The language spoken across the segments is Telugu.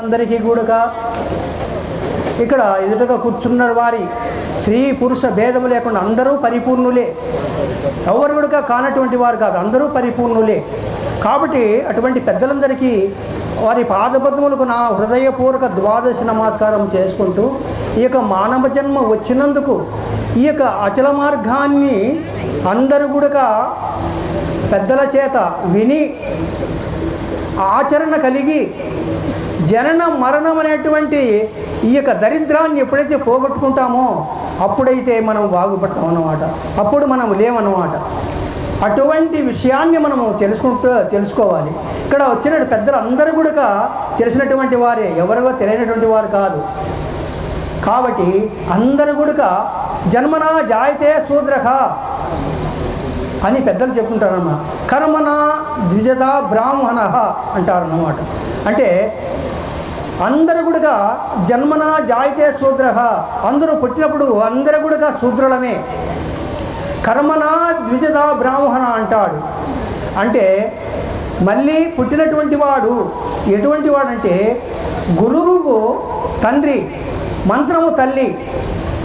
పెద్దలందరికీ కూడా ఇక్కడ ఎదుటగా కూర్చున్న వారి స్త్రీ పురుష భేదము లేకుండా అందరూ పరిపూర్ణులే. ఎవరు కూడా కానటువంటి వారు కాదు అందరూ పరిపూర్ణులే. కాబట్టి అటువంటి పెద్దలందరికీ వారి పాదపద్మలకు నా హృదయపూర్వక ద్వాదశి నమస్కారం చేసుకుంటూ ఈ యొక్క మానవ జన్మ వచ్చినందుకు ఈ యొక్క అచల మార్గాన్ని అందరూ కూడా పెద్దల చేత విని ఆచరణ కలిగి జనన మరణం అనేటువంటి ఈ యొక్క దరిద్రాన్ని ఎప్పుడైతే పోగొట్టుకుంటామో అప్పుడైతే మనం బాగుపడతాం అన్నమాట. అప్పుడు మనం లేమన్నమాట. అటువంటి విషయాన్ని మనము తెలుసుకుంటూ తెలుసుకోవాలి. ఇక్కడ వచ్చిన పెద్దలు అందరూ కూడా తెలిసినటువంటి వారే ఎవరిలో తెలియనటువంటి వారు కాదు. కాబట్టి అందరూ కూడా జన్మనా జాయితే శూద్రక అని పెద్దలు చెప్పుకుంటారన్నమాట. కర్మన ద్విజత బ్రాహ్మణ అంటారన్నమాట. అంటే అందరూ కూడా జన్మన జాయితే శూద్ర. అందరూ పుట్టినప్పుడు అందరూ కూడా శూద్రులమే. కర్మన ద్విజత బ్రాహ్మణ అంటాడు. అంటే మళ్ళీ పుట్టినటువంటి వాడు ఎటువంటి వాడంటే గురువుకు తండ్రి మంత్రము తల్లి.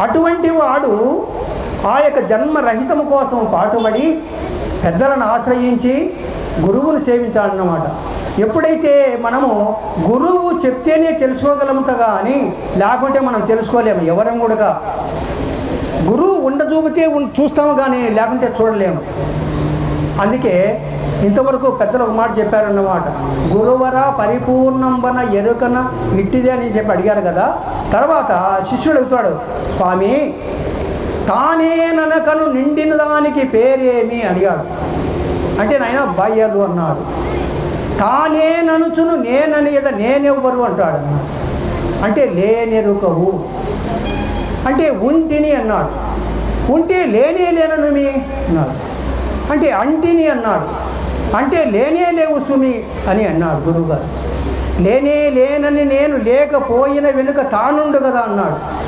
అటువంటి వాడు ఆ యొక్క జన్మరహితము కోసం పాటుపడి పెద్దలను ఆశ్రయించి గురువును సేవించాలన్నమాట. ఎప్పుడైతే మనము గురువు చెప్తేనే తెలుసుకోగలముత కానీ లేకుంటే మనం తెలుసుకోలేము ఎవరం కూడా గురువు ఉండ చూపితే ఉం- చూస్తాము కానీ లేకుంటే చూడలేము. అందుకే ఇంతవరకు పెద్దలు ఒక మాట చెప్పారన్నమాట. గురువర పరిపూర్ణంబన ఎరుకన ఇట్టిదే అని చెప్పి అడిగారు కదా. తర్వాత శిష్యుడు అడుగుతాడు స్వామి తానే ననకను నిండిన దానికి పేరేమి? అడిగాడు. అంటే నాయన బయ్యలు అన్నాడు. తానేననుచును నేననేద నేనెవ్వరు అంటాడు అన్నమాట. అంటే లేనెరుకవు. అంటే ఉంటిని అన్నాడు. ఉంటే లేనే లేనను మీ? అన్నాడు. అంటే అంటిని అన్నాడు. అంటే లేనే లేవు సుమి అని అన్నాడు గురువుగారు. లేనే లేనని నేను లేకపోయిన వెనుక తానుండు కదా అన్నాడు.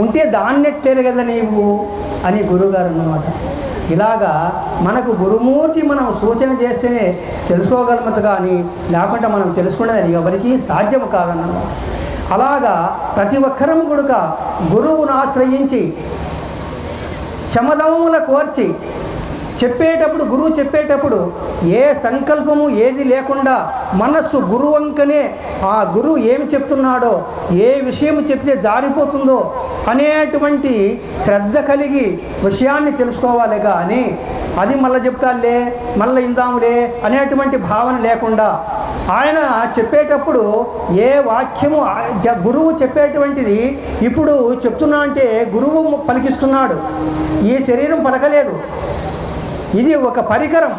ఉంటే దాన్నెట్లేను కదా నీవు అని గురువుగారు అన్నమాట. ఇలాగా మనకు గురుమూర్తి మనం సూచన చేస్తేనే తెలుసుకోగలమత కానీ లేకుంటే మనం తెలుసుకునేది ఎవరికి సాధ్యం కాదన్నమాట అలాగా ప్రతి ఒక్కరం కూడా గురువును ఆశ్రయించి శమదమముల కోర్చి చెప్పేటప్పుడు గురువు చెప్పేటప్పుడు ఏ సంకల్పము ఏది లేకుండా మనస్సు గురువంకనే ఆ గురువు ఏమి చెప్తున్నాడో ఏ విషయం చెప్తే జారిపోతుందో అనేటువంటి శ్రద్ధ కలిగి విషయాన్ని తెలుసుకోవాలి కానీ అది మళ్ళీ చెప్తాలే మళ్ళీ ఇందాములే అనేటువంటి భావన లేకుండా ఆయన చెప్పేటప్పుడు ఏ వాక్యము జ- గురువు చెప్పేటువంటిది ఇప్పుడు చెప్తున్నా అంటే గురువు పలికిస్తున్నాడు. ఈ శరీరం పలకలేదు. ఇది ఒక పరికరం.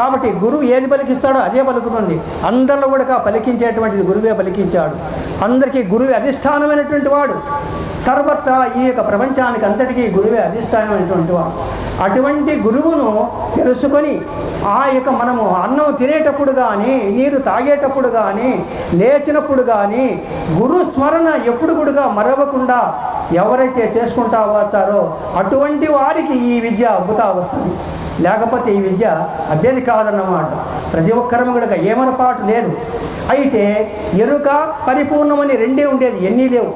కాబట్టి గురువు ఏది పలికిస్తాడో అదే పలుకుతుంది. అందరిలో కూడా పలికించేటువంటిది గురువే పలికించాడు. అందరికీ గురువే అధిష్టానమైనటువంటి వాడు. సర్వత్రా ఈ యొక్క ప్రపంచానికి అంతటికీ గురువే అధిష్టానమైనటువంటి వాడు. అటువంటి గురువును తెలుసుకొని ఆ యొక్క మనము అన్నం తినేటప్పుడు కానీ నీరు తాగేటప్పుడు కానీ లేచినప్పుడు కానీ గురు స్మరణ ఎప్పుడు కూడా మరవకుండా ఎవరైతే చేసుకుంటా వచ్చారో అటువంటి వారికి ఈ విద్య అద్భుత వస్తుంది. లేకపోతే ఈ విద్య అభ్యది కాదన్నమాట. ప్రతి ఒక్కరం కూడా ఏమరపాటు లేదు. అయితే ఎరుక పరిపూర్ణమని రెండే ఉండేది ఎన్ని లేవు.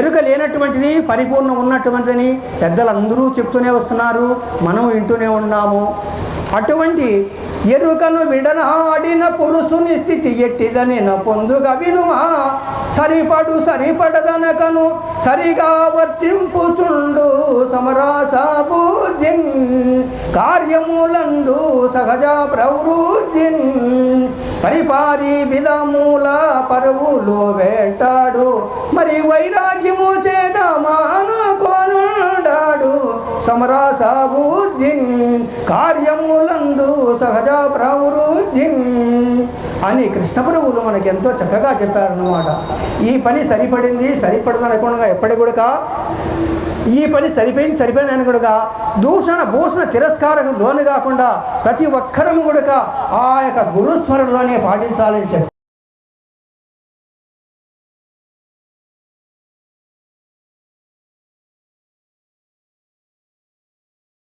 ఎరుక లేనటువంటిది పరిపూర్ణం ఉన్నటువంటిదని పెద్దలందరూ చెప్తూనే వస్తున్నారు మనం వింటూనే ఉన్నాము. అటువంటి ఎరుకను విడనాడిన పురుషుని స్థితి ఎట్టిదని నా పొందుగా వినుమా. సరిపడు సరిపడదనకను సరిగా వర్తింపుచుండు సమరాసాబు. కార్యములందు సహజ ప్రవృద్ధిన్ పరిపారి విధమూల పరువులు వేటాడు. మరి వైరాగ్యము చేత మానుకొనుడాడు సమరాస బుద్ధిన్ కార్యములందు సహజ ప్రవృద్ధిన్ అని కృష్ణప్రభువులు మనకి ఎంతో చక్కగా చెప్పారన్నమాట. ఈ పని సరిపడింది సరిపడదనకుండా ఎప్పటి కూడా ఈ పని సరిపోయింది సరిపోయిన కూడా దూషణ భూషణ తిరస్కారకు లోను కాకుండా ప్రతి ఒక్కరము కూడా ఆ యొక్క గురుస్మరణలోనే పాటించాలని చెప్పి